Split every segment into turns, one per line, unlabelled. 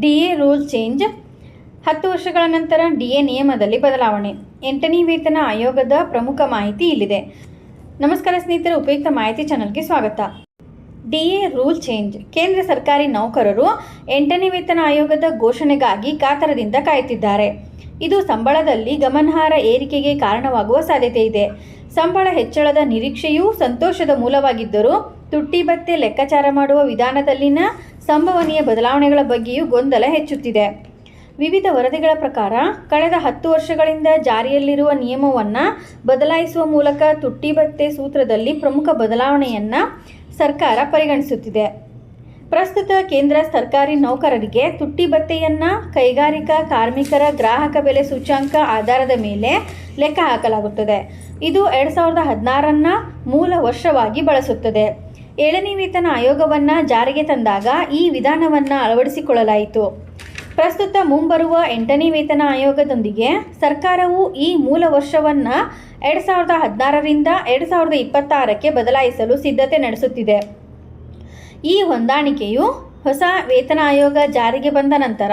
D A rule change. ಹತ್ತು ವರ್ಷಗಳ ನಂತರ ಡಿ ಎ ನಿಯಮದಲ್ಲಿ ಬದಲಾವಣೆ. ಎಂಟನೇ ವೇತನ ಆಯೋಗದ ಪ್ರಮುಖ ಮಾಹಿತಿ ಇಲ್ಲಿದೆ. ನಮಸ್ಕಾರ ಸ್ನೇಹಿತರೆ, ಉಪಯುಕ್ತ ಮಾಹಿತಿ ಚಾನಲ್ಗೆ ಸ್ವಾಗತ. D A rule change. ಕೇಂದ್ರ ಸರ್ಕಾರಿ ನೌಕರರು ಎಂಟನೇ ವೇತನ ಆಯೋಗದ ಘೋಷಣೆಗಾಗಿ ಕಾತರದಿಂದ ಕಾಯುತ್ತಿದ್ದಾರೆ. ಇದು ಸಂಬಳದಲ್ಲಿ ಗಮನಾರ್ಹ ಏರಿಕೆಗೆ ಕಾರಣವಾಗುವ ಸಾಧ್ಯತೆ ಇದೆ. ಸಂಬಳ ಹೆಚ್ಚಳದ ನಿರೀಕ್ಷೆಯೂ ಸಂತೋಷದ ಮೂಲವಾಗಿದ್ದರೂ ತುಟ್ಟಿ ಭತ್ತೆ ಲೆಕ್ಕಾಚಾರ ಮಾಡುವ ವಿಧಾನದಲ್ಲಿನ ಸಂಭವನೀಯ ಬದಲಾವಣೆಗಳ ಬಗ್ಗೆಯೂ ಗೊಂದಲ ಹೆಚ್ಚುತ್ತಿದೆ. ವಿವಿಧ ವರದಿಗಳ ಪ್ರಕಾರ, ಕಳೆದ ಹತ್ತು ವರ್ಷಗಳಿಂದ ಜಾರಿಯಲ್ಲಿರುವ ನಿಯಮವನ್ನು ಬದಲಾಯಿಸುವ ಮೂಲಕ ತುಟ್ಟಿ ಭತ್ತೆ ಸೂತ್ರದಲ್ಲಿ ಪ್ರಮುಖ ಬದಲಾವಣೆಯನ್ನು ಸರ್ಕಾರ ಪರಿಗಣಿಸುತ್ತಿದೆ. ಪ್ರಸ್ತುತ ಕೇಂದ್ರ ಸರ್ಕಾರಿ ನೌಕರರಿಗೆ ತುಟ್ಟಿ ಭತ್ತೆಯನ್ನು ಕೈಗಾರಿಕಾ ಕಾರ್ಮಿಕರ ಗ್ರಾಹಕ ಬೆಲೆ ಸೂಚ್ಯಾಂಕ ಆಧಾರದ ಮೇಲೆ ಲೆಕ್ಕ ಹಾಕಲಾಗುತ್ತದೆ. ಇದು ಎರಡು ಸಾವಿರದ ಹದಿನಾರನ್ನ ಮೂಲ ವರ್ಷವಾಗಿ ಬಳಸುತ್ತದೆ. ಏಳನೇ ವೇತನ ಆಯೋಗವನ್ನು ಜಾರಿಗೆ ತಂದಾಗ ಈ ವಿಧಾನವನ್ನು ಅಳವಡಿಸಿಕೊಳ್ಳಲಾಯಿತು. ಪ್ರಸ್ತುತ ಮುಂಬರುವ ಎಂಟನೇ ವೇತನ ಆಯೋಗದೊಂದಿಗೆ ಸರ್ಕಾರವು ಈ ಮೂಲ ವರ್ಷವನ್ನು ಎರಡು ಸಾವಿರದ ಹದಿನಾರರಿಂದ ಎರಡು ಸಾವಿರದ ಇಪ್ಪತ್ತಾರಕ್ಕೆ ಬದಲಾಯಿಸಲು ಸಿದ್ಧತೆ ನಡೆಸುತ್ತಿದೆ. ಈ ಹೊಂದಾಣಿಕೆಯು ಹೊಸ ವೇತನ ಆಯೋಗ ಜಾರಿಗೆ ಬಂದ ನಂತರ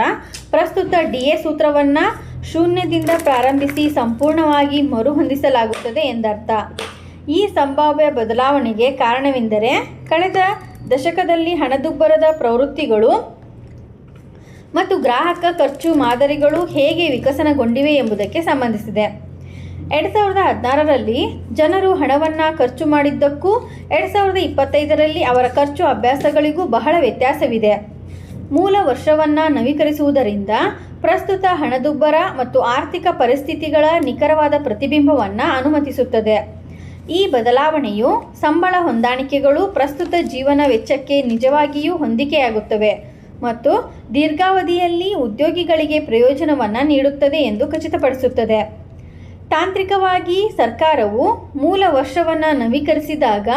ಪ್ರಸ್ತುತ ಡಿ ಎ ಸೂತ್ರವನ್ನು ಶೂನ್ಯದಿಂದ ಪ್ರಾರಂಭಿಸಿ ಸಂಪೂರ್ಣವಾಗಿ ಮರುಹೊಂದಿಸಲಾಗುತ್ತದೆ ಎಂದರ್ಥ. ಈ ಸಂಭಾವ್ಯ ಬದಲಾವಣೆಗೆ ಕಾರಣವೆಂದರೆ ಕಳೆದ ದಶಕದಲ್ಲಿ ಹಣದುಬ್ಬರದ ಪ್ರವೃತ್ತಿಗಳು ಮತ್ತು ಗ್ರಾಹಕ ಖರ್ಚು ಮಾದರಿಗಳು ಹೇಗೆ ವಿಕಸನಗೊಂಡಿವೆ ಎಂಬುದಕ್ಕೆ ಸಂಬಂಧಿಸಿದೆ. ಎರಡು ಸಾವಿರದ ಹದಿನಾರರಲ್ಲಿ ಜನರು ಹಣವನ್ನು ಖರ್ಚು ಮಾಡಿದ್ದಕ್ಕೂ ಎರಡು ಸಾವಿರದ ಇಪ್ಪತ್ತೈದರಲ್ಲಿ ಅವರ ಖರ್ಚು ಅಭ್ಯಾಸಗಳಿಗೂ ಬಹಳ ವ್ಯತ್ಯಾಸವಿದೆ. ಮೂಲ ವರ್ಷವನ್ನು ನವೀಕರಿಸುವುದರಿಂದ ಪ್ರಸ್ತುತ ಹಣದುಬ್ಬರ ಮತ್ತು ಆರ್ಥಿಕ ಪರಿಸ್ಥಿತಿಗಳ ನಿಖರವಾದ ಪ್ರತಿಬಿಂಬವನ್ನು ಅನುಮತಿಸುತ್ತದೆ. ಈ ಬದಲಾವಣೆಯು ಸಂಬಳ ಹೊಂದಾಣಿಕೆಗಳು ಪ್ರಸ್ತುತ ಜೀವನ ವೆಚ್ಚಕ್ಕೆ ನಿಜವಾಗಿಯೂ ಹೊಂದಿಕೆಯಾಗುತ್ತವೆ ಮತ್ತು ದೀರ್ಘಾವಧಿಯಲ್ಲಿ ಉದ್ಯೋಗಿಗಳಿಗೆ ಪ್ರಯೋಜನವನ್ನು ನೀಡುತ್ತದೆ ಎಂದು ಖಚಿತಪಡಿಸುತ್ತದೆ. ತಾಂತ್ರಿಕವಾಗಿ ಸರ್ಕಾರವು ಮೂಲ ವರ್ಷವನ್ನು ನವೀಕರಿಸಿದಾಗ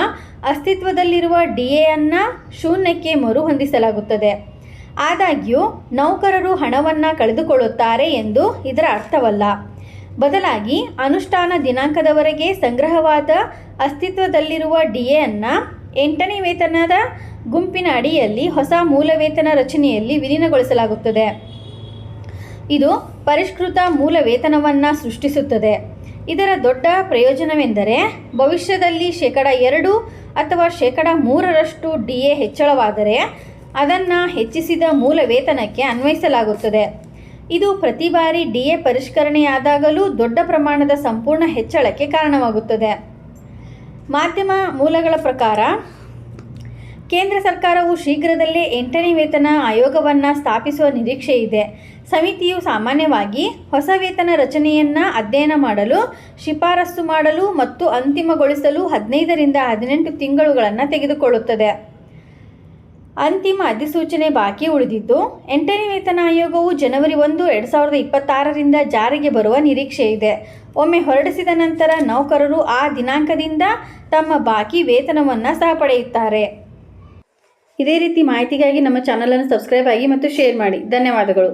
ಅಸ್ತಿತ್ವದಲ್ಲಿರುವ ಡಿ ಅನ್ನು ಶೂನ್ಯಕ್ಕೆ ಮರುಹೊಂದಿಸಲಾಗುತ್ತದೆ ಆದಾಗ್ಯೂ ನೌಕರರು ಹಣವನ್ನು ಕಳೆದುಕೊಳ್ಳುತ್ತಾರೆ ಎಂದು ಇದರ ಅರ್ಥವಲ್ಲ. ಬದಲಾಗಿ ಅನುಷ್ಠಾನ ದಿನಾಂಕದವರೆಗೆ ಸಂಗ್ರಹವಾದ ಅಸ್ತಿತ್ವದಲ್ಲಿರುವ ಡಿ ಅನ್ನು ಎಂಟನೇ ವೇತನದ ಗುಂಪಿನ ಅಡಿಯಲ್ಲಿ ಹೊಸ ಮೂಲ ವೇತನ ರಚನೆಯಲ್ಲಿ ವಿಲೀನಗೊಳಿಸಲಾಗುತ್ತದೆ. ಇದು ಪರಿಷ್ಕೃತ ಮೂಲ ವೇತನವನ್ನು ಸೃಷ್ಟಿಸುತ್ತದೆ. ಇದರ ದೊಡ್ಡ ಪ್ರಯೋಜನವೆಂದರೆ ಭವಿಷ್ಯದಲ್ಲಿ ಶೇಕಡ ಎರಡು ಅಥವಾ ಶೇಕಡ ಮೂರರಷ್ಟು ಡಿ ಎ ಹೆಚ್ಚಳವಾದರೆ ಅದನ್ನು ಹೆಚ್ಚಿಸಿದ ಮೂಲ ವೇತನಕ್ಕೆ ಅನ್ವಯಿಸಲಾಗುತ್ತದೆ. ಇದು ಪ್ರತಿ ಬಾರಿ ಡಿಎ ಪರಿಷ್ಕರಣೆಯಾದಾಗಲೂ ದೊಡ್ಡ ಪ್ರಮಾಣದ ಸಂಪೂರ್ಣ ಹೆಚ್ಚಳಕ್ಕೆ ಕಾರಣವಾಗುತ್ತದೆ. ಮಾಧ್ಯಮ ಮೂಲಗಳ ಪ್ರಕಾರ, ಕೇಂದ್ರ ಸರ್ಕಾರವು ಶೀಘ್ರದಲ್ಲೇ ಎಂಟನೇ ವೇತನ ಆಯೋಗವನ್ನು ಸ್ಥಾಪಿಸುವ ನಿರೀಕ್ಷೆ ಇದೆ. ಸಮಿತಿಯು ಸಾಮಾನ್ಯವಾಗಿ ಹೊಸ ವೇತನ ರಚನೆಯನ್ನು ಅಧ್ಯಯನ ಮಾಡಲು ಶಿಫಾರಸು ಮಾಡಲು ಮತ್ತು ಅಂತಿಮಗೊಳಿಸಲು ಹದಿನೈದರಿಂದ ಹದಿನೆಂಟು ತಿಂಗಳುಗಳನ್ನು ತೆಗೆದುಕೊಳ್ಳುತ್ತದೆ. ಅಂತಿಮ ಅಧಿಸೂಚನೆ ಬಾಕಿ ಉಳಿದಿದ್ದು, ಎಂಟನೇ ವೇತನ ಆಯೋಗವು ಜನವರಿ ಒಂದು, ಎರಡು ಸಾವಿರದ ಇಪ್ಪತ್ತಾರರಿಂದ ಜಾರಿಗೆ ಬರುವ ನಿರೀಕ್ಷೆ ಇದೆ. ಒಮ್ಮೆ ಹೊರಡಿಸಿದ ನಂತರ ನೌಕರರು ಆ ದಿನಾಂಕದಿಂದ ತಮ್ಮ ಬಾಕಿ ವೇತನವನ್ನು ಸಹ ಪಡೆಯುತ್ತಾರೆ. ಇದೇ ರೀತಿ ಮಾಹಿತಿಗಾಗಿ ನಮ್ಮ ಚಾನಲನ್ನು ಸಬ್ಸ್ಕ್ರೈಬ್ ಆಗಿ ಮತ್ತು ಶೇರ್ ಮಾಡಿ. ಧನ್ಯವಾದಗಳು.